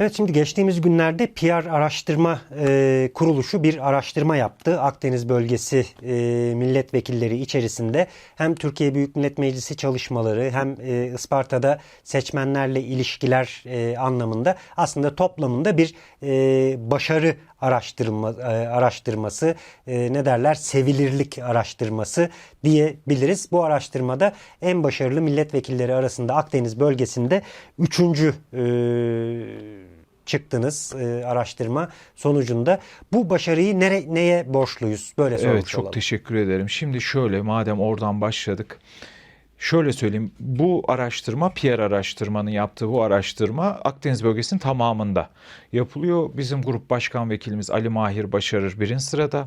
Evet şimdi geçtiğimiz günlerde PR Araştırma e, Kuruluşu bir araştırma yaptı. Akdeniz bölgesi e, milletvekilleri içerisinde hem Türkiye Büyük Millet Meclisi çalışmaları hem e, Isparta'da seçmenlerle ilişkiler e, anlamında aslında toplamında bir e, başarı araştırma e, araştırması e, ne derler sevilirlik araştırması diyebiliriz. Bu araştırmada en başarılı milletvekilleri arasında Akdeniz bölgesinde üçüncü e, çıktınız e, araştırma sonucunda. Bu başarıyı nere, neye borçluyuz? Böyle sormuş Evet çok olalım. teşekkür ederim. Şimdi şöyle madem oradan başladık. Şöyle söyleyeyim bu araştırma PR araştırmanın yaptığı bu araştırma Akdeniz bölgesinin tamamında yapılıyor. Bizim grup başkan vekilimiz Ali Mahir Başarır birinci sırada.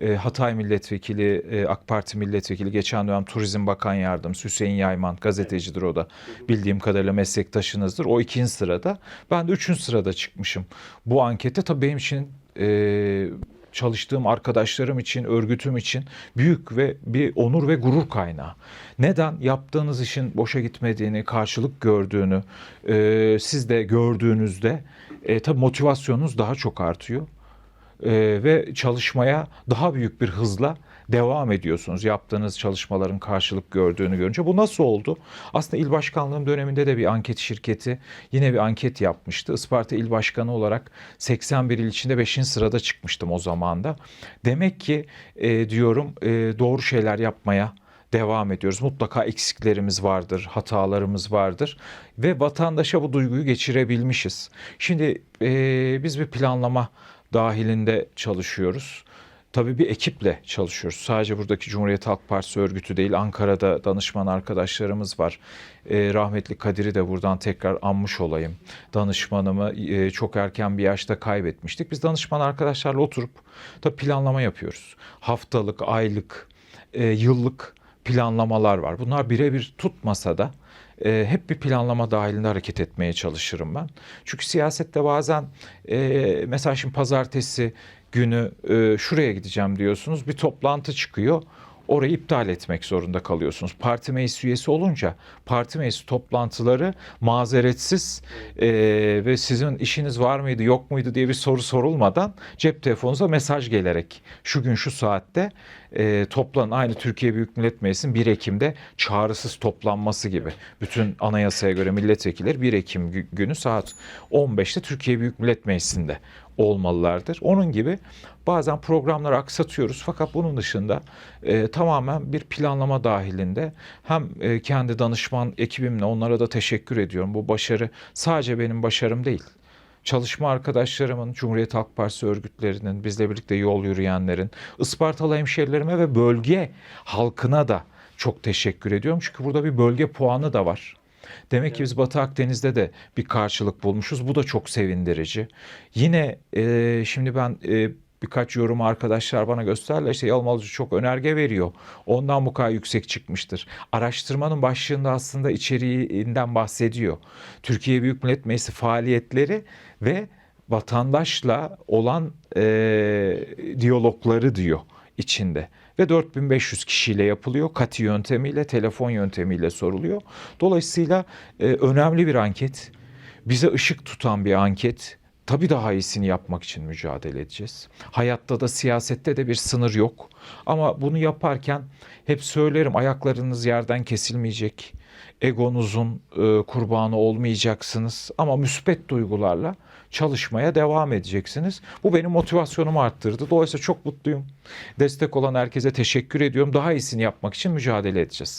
E, Hatay Milletvekili, e, AK Parti Milletvekili, geçen dönem Turizm Bakan Yardımcısı Hüseyin Yayman, gazetecidir o da. Bildiğim kadarıyla meslektaşınızdır. O ikinci sırada. Ben de üçüncü sırada çıkmışım. Bu ankette tabii benim için e, çalıştığım arkadaşlarım için, örgütüm için büyük ve bir onur ve gurur kaynağı. Neden? Yaptığınız işin boşa gitmediğini, karşılık gördüğünü siz de gördüğünüzde tabii motivasyonunuz daha çok artıyor. E, ve çalışmaya daha büyük bir hızla devam ediyorsunuz. Yaptığınız çalışmaların karşılık gördüğünü görünce. Bu nasıl oldu? Aslında il başkanlığım döneminde de bir anket şirketi yine bir anket yapmıştı. Isparta il başkanı olarak 81 il içinde 5. sırada çıkmıştım o zaman da. Demek ki e, diyorum e, doğru şeyler yapmaya devam ediyoruz. Mutlaka eksiklerimiz vardır, hatalarımız vardır ve vatandaşa bu duyguyu geçirebilmişiz. Şimdi e, biz bir planlama dahilinde çalışıyoruz. Tabii bir ekiple çalışıyoruz. Sadece buradaki Cumhuriyet Halk Partisi örgütü değil, Ankara'da danışman arkadaşlarımız var. Ee, rahmetli Kadir'i de buradan tekrar anmış olayım. Danışmanımı e, çok erken bir yaşta kaybetmiştik. Biz danışman arkadaşlarla oturup tabii planlama yapıyoruz. Haftalık, aylık, e, yıllık planlamalar var. Bunlar birebir tutmasa da e, hep bir planlama dahilinde hareket etmeye çalışırım ben. Çünkü siyasette bazen e, mesela şimdi pazartesi günü e, şuraya gideceğim diyorsunuz bir toplantı çıkıyor. Orayı iptal etmek zorunda kalıyorsunuz. Parti meclis üyesi olunca parti meclis toplantıları mazeretsiz e, ve sizin işiniz var mıydı yok muydu diye bir soru sorulmadan cep telefonunuza mesaj gelerek şu gün şu saatte e, toplanın. Aynı Türkiye Büyük Millet Meclisi'nin 1 Ekim'de çağrısız toplanması gibi. Bütün anayasaya göre milletvekilleri 1 Ekim gü- günü saat 15'te Türkiye Büyük Millet Meclisi'nde olmalılardır. Onun gibi bazen programları aksatıyoruz fakat bunun dışında e, tamamen bir planlama dahilinde hem e, kendi danışman ekibimle onlara da teşekkür ediyorum. Bu başarı sadece benim başarım değil. Çalışma arkadaşlarımın, Cumhuriyet Halk Partisi örgütlerinin, bizle birlikte yol yürüyenlerin, Ispartalı hemşerilerime ve bölge halkına da çok teşekkür ediyorum. Çünkü burada bir bölge puanı da var. Demek ki biz Batı Akdeniz'de de bir karşılık bulmuşuz. Bu da çok sevindirici. Yine e, şimdi ben e, birkaç yorum arkadaşlar bana gösterdiler. İşte Yalmalıcı çok önerge veriyor. Ondan bu kadar yüksek çıkmıştır. Araştırmanın başlığında aslında içeriğinden bahsediyor. Türkiye Büyük Millet Meclisi faaliyetleri ve vatandaşla olan e, diyalogları diyor içinde ve 4500 kişiyle yapılıyor. Kati yöntemiyle, telefon yöntemiyle soruluyor. Dolayısıyla e, önemli bir anket. Bize ışık tutan bir anket. Tabii daha iyisini yapmak için mücadele edeceğiz. Hayatta da siyasette de bir sınır yok. Ama bunu yaparken hep söylerim ayaklarınız yerden kesilmeyecek. Egonuzun e, kurbanı olmayacaksınız ama müspet duygularla çalışmaya devam edeceksiniz. Bu benim motivasyonumu arttırdı. Dolayısıyla çok mutluyum. Destek olan herkese teşekkür ediyorum. Daha iyisini yapmak için mücadele edeceğiz.